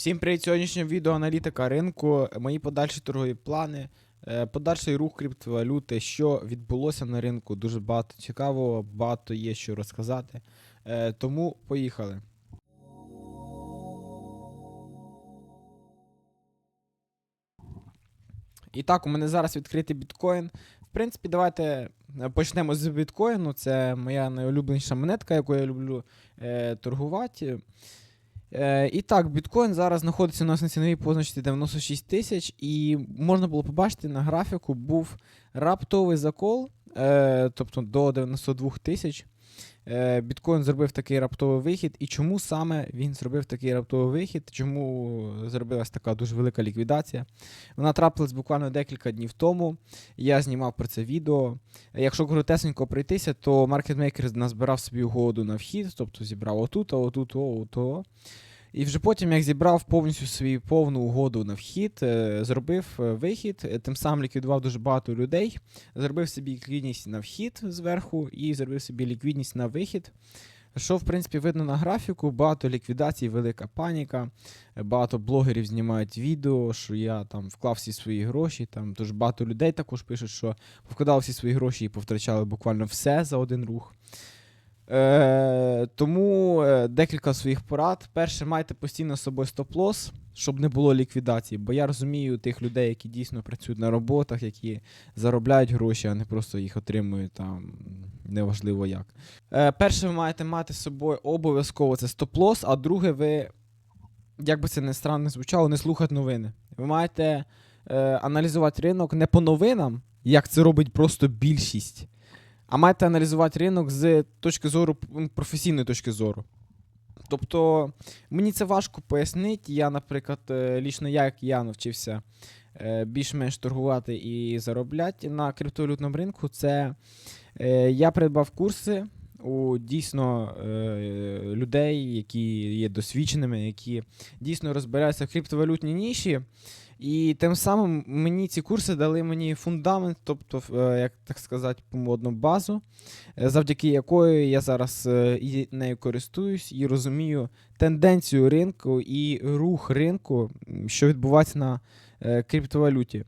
Всім привіт! Сьогоднішнє відео аналітика ринку, мої подальші торгові плани, е, подальший рух криптовалюти, що відбулося на ринку. Дуже багато цікавого, багато є що розказати. Е, Тому поїхали. І так, у мене зараз відкритий біткоін. В принципі, давайте е, почнемо з біткоїну. Це моя найулюбленіша монетка, яку я люблю торгувати. Е, і так, біткоін зараз знаходиться у нас на ціновій позначці 96 тисяч, і можна було побачити на графіку був раптовий закол, е, тобто до 92 тисяч. Е, біткоін зробив такий раптовий вихід. І чому саме він зробив такий раптовий вихід? Чому зробилась така дуже велика ліквідація? Вона трапилась буквально декілька днів тому. Я знімав про це відео. Якщо коротесенько пройтися, то маркетмейкер назбирав собі угоду на вхід, тобто зібрав отут, а отут, ото. І вже потім, як зібрав повністю свою повну угоду на вхід, е, зробив е, вихід, е, тим самим ліквідував дуже багато людей, зробив собі ліквідність на вхід зверху і зробив собі ліквідність на вихід. Що, в принципі, видно на графіку, багато ліквідацій, велика паніка. Багато блогерів знімають відео, що я там вклав всі свої гроші. Там дуже багато людей також пишуть, що вкладали всі свої гроші і повтрачали буквально все за один рух. Е, тому е, декілька своїх порад. Перше, майте постійно з собою стоп-лос, щоб не було ліквідації. Бо я розумію тих людей, які дійсно працюють на роботах, які заробляють гроші, а не просто їх отримують там неважливо як. Е, перше, ви маєте мати з собою обов'язково це стоп-лос, а друге, ви, як би це не странно звучало, не слухати новини. Ви маєте е, аналізувати ринок не по новинам, як це робить просто більшість а маєте аналізувати ринок з точки зору професійної точки зору. Тобто мені це важко пояснити. Я, наприклад, е, лічно як я навчився е, більш-менш торгувати і заробляти на криптовалютному ринку, це е, я придбав курси у дійсно людей, які є досвідченими, які дійсно розбираються в криптовалютній ніші. І тим самим мені ці курси дали мені фундамент, тобто, е, як так сказати, помодну базу, е, завдяки якої я зараз е, і нею користуюсь і розумію тенденцію ринку і рух ринку, що відбувається на криптовалюті.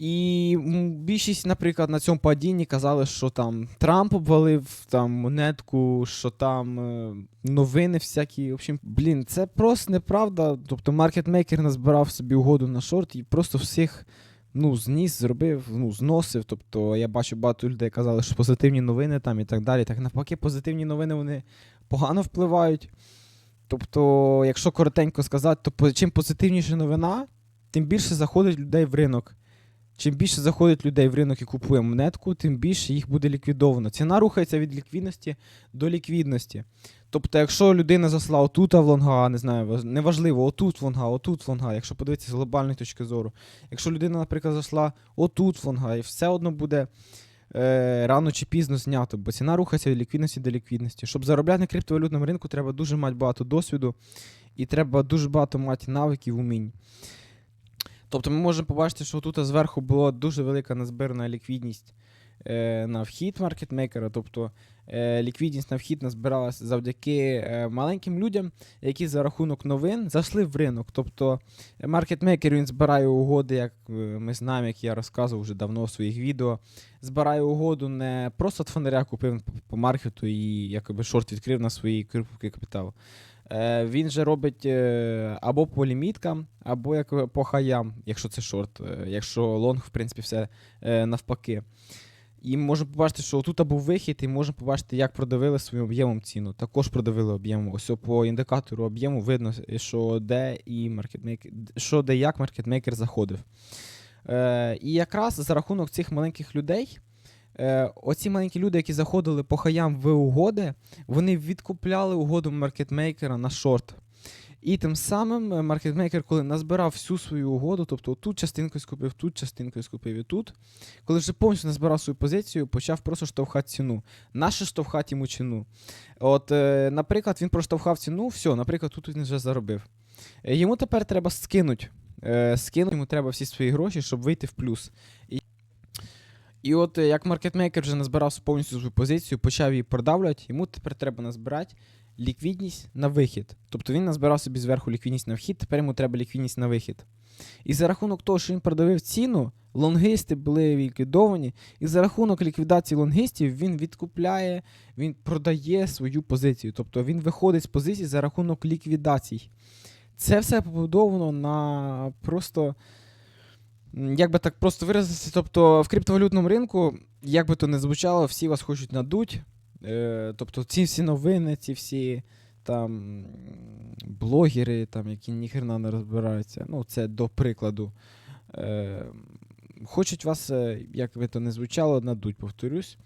І більшість, наприклад, на цьому падінні казали, що там Трамп обвалив там монетку, що там е, новини всякі. В общем, блін, це просто неправда. Тобто маркетмейкер назбирав собі угоду на шорт і просто всіх ну, зніс, зробив, ну, зносив. Тобто я бачу багато людей казали, що позитивні новини там і так далі. Так навпаки, позитивні новини вони погано впливають. Тобто, якщо коротенько сказати, то чим позитивніша новина, тим більше заходить людей в ринок. Чим більше заходить людей в ринок і купує монетку, тим більше їх буде ліквідовано. Ціна рухається від ліквідності до ліквідності. Тобто, якщо людина засла отут в лонга, не знаю, неважливо, отут в лонга, отут в лонга, якщо подивитися з глобальної точки зору. Якщо людина, наприклад, зайшла отут в лонга, і все одно буде е, рано чи пізно знято, бо ціна рухається від ліквідності до ліквідності. Щоб заробляти на криптовалютному ринку, треба дуже мати багато досвіду і треба дуже багато мати навиків, умінь. Тобто ми можемо побачити, що тут зверху була дуже велика назбирана ліквідність е, на вхід маркетмейкера. Тобто е, ліквідність на вхід назбиралася завдяки е, маленьким людям, які за рахунок новин зайшли в ринок. Тобто е, маркетмейкер він збирає угоди, як е, ми знаємо, як я розказував вже давно в своїх відео. Збирає угоду не просто от фонаря купив по- маркету і якоби шорт відкрив на свої крипки капітал. Е, він же робить е, або по ліміткам, або як по хаям, якщо це шорт. Е, якщо лонг, в принципі, все е, навпаки. І можемо побачити, що тут був вихід, і можемо побачити, як продавили своїм об'ємом ціну. Також продавили об'ємом. Ось по індикатору об'єму видно, що де і маркетмейкер, що де як маркетмейкер заходив. Е, і якраз за рахунок цих маленьких людей, е, оці маленькі люди, які заходили по хаям в угоди, вони відкупляли угоду маркетмейкера на шорт. І тим самим е, маркетмейкер, коли назбирав всю свою угоду, тобто тут частинку скупив, тут частинку скупив і тут, коли вже повністю назбирав свою позицію, почав просто штовхати ціну. Наше штовхати йому ціну. От, е, наприклад, він проштовхав ціну, все, наприклад, тут він вже заробив. Е, Йому тепер треба скинути. Скинути йому треба всі свої гроші, щоб вийти в плюс. І, от е, як маркетмейкер вже назбирав повністю свою позицію, почав її продавлювати, йому тепер треба назбирати ліквідність на вихід. Тобто він назбирав собі зверху ліквідність на вхід, тепер йому треба ліквідність на вихід. І за рахунок того, що він продавив ціну, лонгисти були ліквідовані, і за рахунок ліквідації лонгистів він відкупляє, він продає свою позицію. Тобто він виходить з позиції за рахунок ліквідацій. Це все побудовано на просто. Як би так просто виразитися, тобто в криптовалютному ринку, як би то не звучало, всі вас хочуть надуть. Е, тобто ці всі новини, ці всі там блогери, там, які ніхрена не розбираються. Ну, це до прикладу. Е, хочуть вас, е, як би то не звучало, надуть, повторюсь.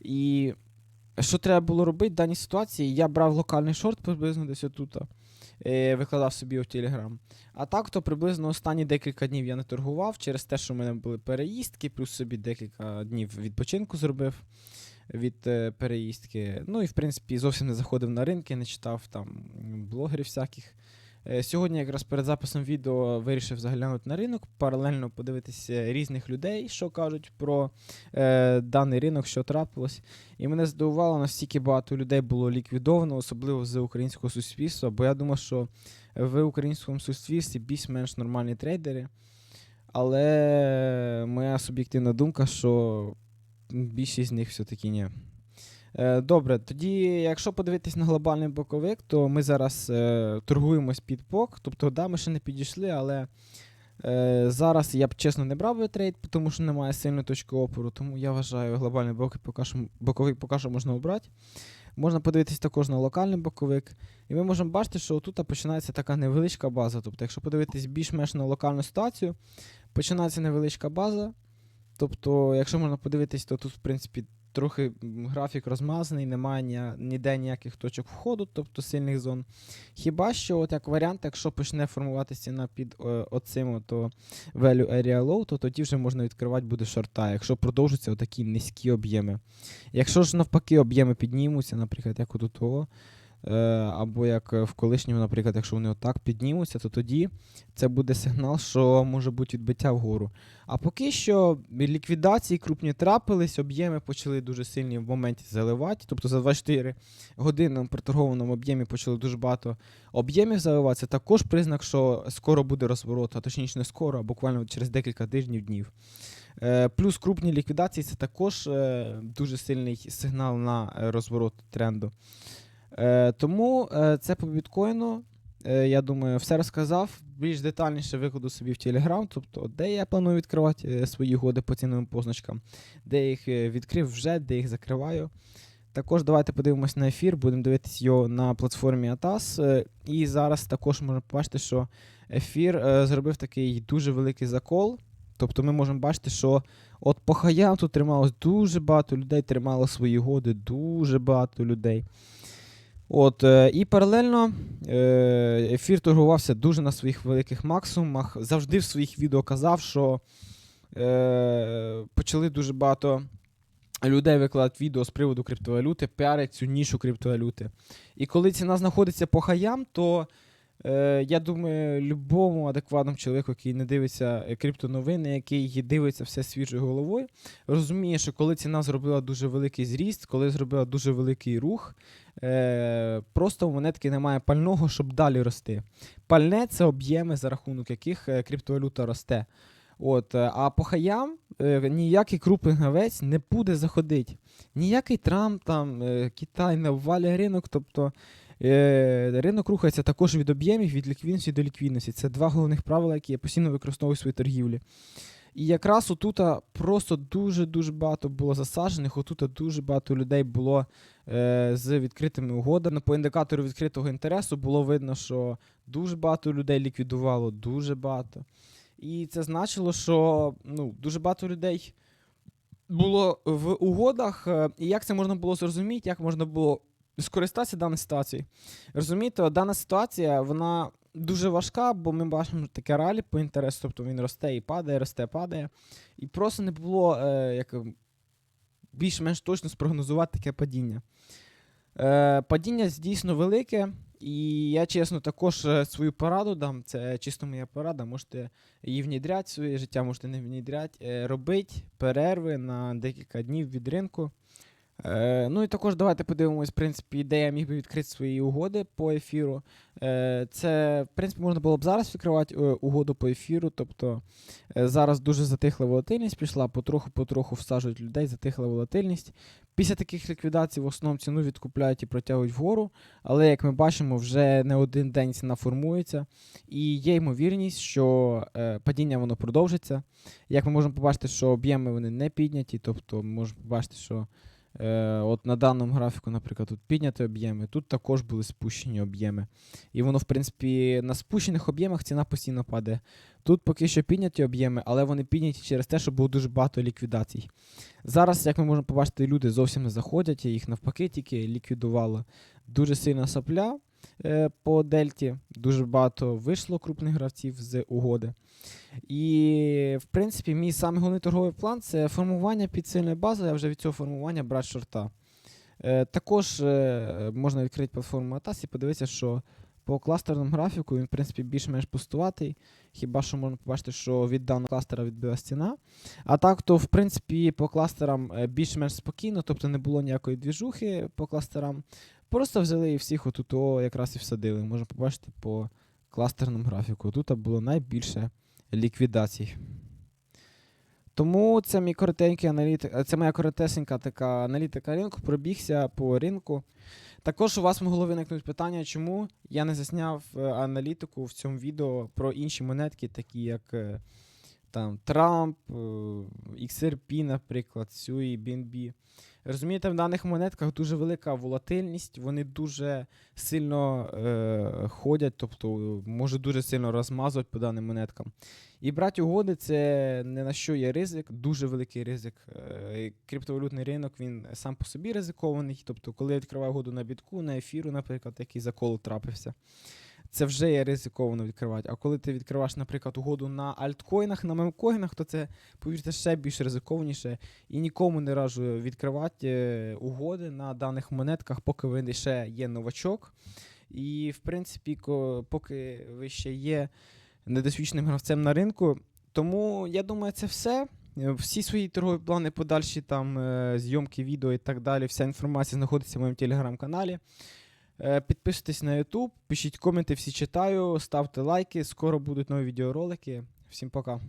І що треба було робити в даній ситуації? Я брав локальний шорт приблизно десь отут. Е, Викладав собі у Телеграм. А так, то приблизно останні декілька днів я не торгував через те, що в мене були переїздки, плюс собі декілька днів відпочинку зробив від е, переїздки. Ну і в принципі зовсім не заходив на ринки, не читав там блогерів всяких. Е, Сьогодні, якраз перед записом відео, вирішив заглянути на ринок, паралельно подивитися різних людей, що кажуть про е, даний ринок, що трапилось. І мене здивувало, наскільки багато людей було ліквідовано, особливо з українського суспільства, бо я думав, що в українському суспільстві більш-менш нормальні трейдери. Але моя суб'єктивна думка, що більшість з них все-таки ні. Е, Добре, тоді, якщо подивитись на глобальний боковик, то ми зараз е, торгуємось під пок. Тобто, да, ми ще не підійшли, але е, зараз я б чесно не брав би трейд, тому що немає сильної точки опору. Тому я вважаю, глобальний боковик поки що можна обрати. Можна подивитись також на локальний боковик. І ми можемо бачити, що тут починається така невеличка база. Тобто, якщо подивитись більш-менш на локальну ситуацію, починається невеличка база. Тобто, якщо можна подивитись, то тут, в принципі, трохи графік розмазаний, немає ні, ніде ніяких точок входу, тобто сильних зон. Хіба що, от як варіант, якщо почне формуватися ціна під е, оцим то value area low, то тоді вже можна відкривати буде шорта, якщо продовжуються такі низькі об'єми. Якщо ж навпаки об'єми піднімуться, наприклад, як у того, або як е, в колишньому, наприклад, якщо вони отак піднімуться, то тоді це буде сигнал, що може бути відбиття вгору. А поки що ліквідації крупні трапились, об'єми почали дуже сильні в моменті заливати. Тобто за 24 години в проторгованому об'ємі почали дуже багато об'ємів заливатися. Також признак, що скоро буде розворот, а точніше не скоро, а буквально через декілька тижнів днів. Е, Плюс крупні ліквідації це також е, дуже сильний сигнал на е, розворот тренду. Е, Тому е, це по біткоїну. Е, Я думаю, все розказав. Більш детальніше викладу собі в Telegram, тобто де я планую відкривати е, свої годи по ціновим позначкам, де їх е, відкрив вже, де їх закриваю. Також давайте подивимось на ефір, будемо дивитися його на платформі ATAS. І зараз також можна побачити, що ефір зробив такий дуже великий закол. Тобто ми можемо бачити, що от по хаям тут трималось дуже багато людей, тримало свої годи, дуже багато людей. От, е, і паралельно е, ефір торгувався дуже на своїх великих максимумах. Завжди в своїх відео казав, що е, почали дуже багато людей викладати відео з приводу криптовалюти, піарять цю нішу криптовалюти. І коли ціна знаходиться по хаям, то е, я думаю, любому адекватному чоловіку, який не дивиться е, криптоновини, який дивиться все свіжою головою, розуміє, що коли ціна зробила дуже великий зріст, коли зробила дуже великий рух, е, просто у монетки немає пального, щоб далі рости. Пальне це об'єми, за рахунок яких криптовалюта росте. От, а по хаям е, ніякий крупний гравець не буде заходити. Ніякий Трамп, там, е, Китай не обвалює ринок. Тобто ринок рухається також від об'ємів, від ліквідності до ліквідності. Це два головних правила, які я постійно використовую в своїй торгівлі. І якраз отута просто дуже-дуже багато було засаджених, отута дуже багато людей було е, з відкритими угодами. По індикатору відкритого інтересу було видно, що дуже багато людей ліквідувало, дуже багато. І це значило, що ну, дуже багато людей було в угодах. е, І як це можна було зрозуміти, як можна було скористатися даною ситуацією? Розумієте, дана ситуація, вона дуже важка, бо ми бачимо таке ралі по інтересу, тобто він росте і падає, росте, падає. І просто не було е, як, більш-менш точно спрогнозувати таке падіння. Е, падіння дійсно велике, і я чесно також е, свою пораду дам. Це чисто моя порада. Можете її внідряти в своє життя, можете не внідряти. Е, робить перерви на декілька днів від ринку. Е, ну і також давайте подивимось, в принципі, де я міг би відкрити свої угоди по ефіру. Е, це, в принципі, можна було б зараз відкривати е, угоду по ефіру. Тобто зараз дуже затихла волатильність пішла, потроху-потроху всаджують людей, затихла волатильність. Після таких ліквідацій в основному ціну відкупляють і протягують вгору. Але як ми бачимо, вже не один день ціна формується, і є ймовірність, що падіння воно продовжиться. Як ми можемо побачити, що об'єми вони не підняті, тобто ми можемо побачити, що е, от на даному графіку, наприклад, тут підняті об'єми, тут також були спущені об'єми. І воно, в принципі, на спущених об'ємах ціна постійно падає. Тут поки що підняті об'єми, але вони підняті через те, що було дуже багато ліквідацій. Зараз, як ми можемо побачити, люди зовсім не заходять, їх навпаки тільки ліквідувало. Дуже сильна сапля е, по дельті, дуже багато вийшло крупних гравців з угоди. І, в принципі, мій самий головний торговий план це формування під сильною базою, а вже від цього формування брати шорта. Е, також е, можна відкрити платформу Atas і подивитися, що по кластерному графіку він, в принципі, більш-менш пустуватий. Хіба що можна побачити, що від даного кластера відбила стіна. А так, то, в принципі, по кластерам е, більш-менш спокійно, тобто не було ніякої двіжухи по кластерам. Просто взяли і всіх отут якраз і всадили. Можна побачити по кластерному графіку. Тут було найбільше ліквідацій. Тому це мій коротенький аналітик, це моя коротесенька така аналітика ринку, пробігся по ринку. Також у вас могло виникнути питання, чому я не засняв е, аналітику в цьому відео про інші монетки, такі як е, там Трамп, е, XRP, наприклад, SUI, BNB. Розумієте, в даних монетках дуже велика волатильність, вони дуже сильно е, ходять, тобто можуть дуже сильно розмазувати по даним монеткам. І брати угоди це не на що є ризик, дуже великий ризик. Е, Криптовалютний ринок він сам по собі ризикований. Тобто, коли я відкриваю угоду на бітку, на ефіру, наприклад, який закол трапився, це вже є ризиковано відкривати. А коли ти відкриваєш, наприклад, угоду на альткоїнах, на мемкоїнах, то це, повірте, ще більш ризикованіше. І нікому не раджу відкривати е, угоди на даних монетках, поки ви ще є новачок. І, в принципі, поки ви ще є недосвідченим гравцем на ринку. Тому я думаю, це все. Всі свої торгові плани, подальші там е, зйомки відео і так далі. Вся інформація знаходиться в моєму телеграм-каналі. Е, Підписуйтесь на YouTube, пишіть коменти, всі читаю, ставте лайки. Скоро будуть нові відеоролики. Всім пока.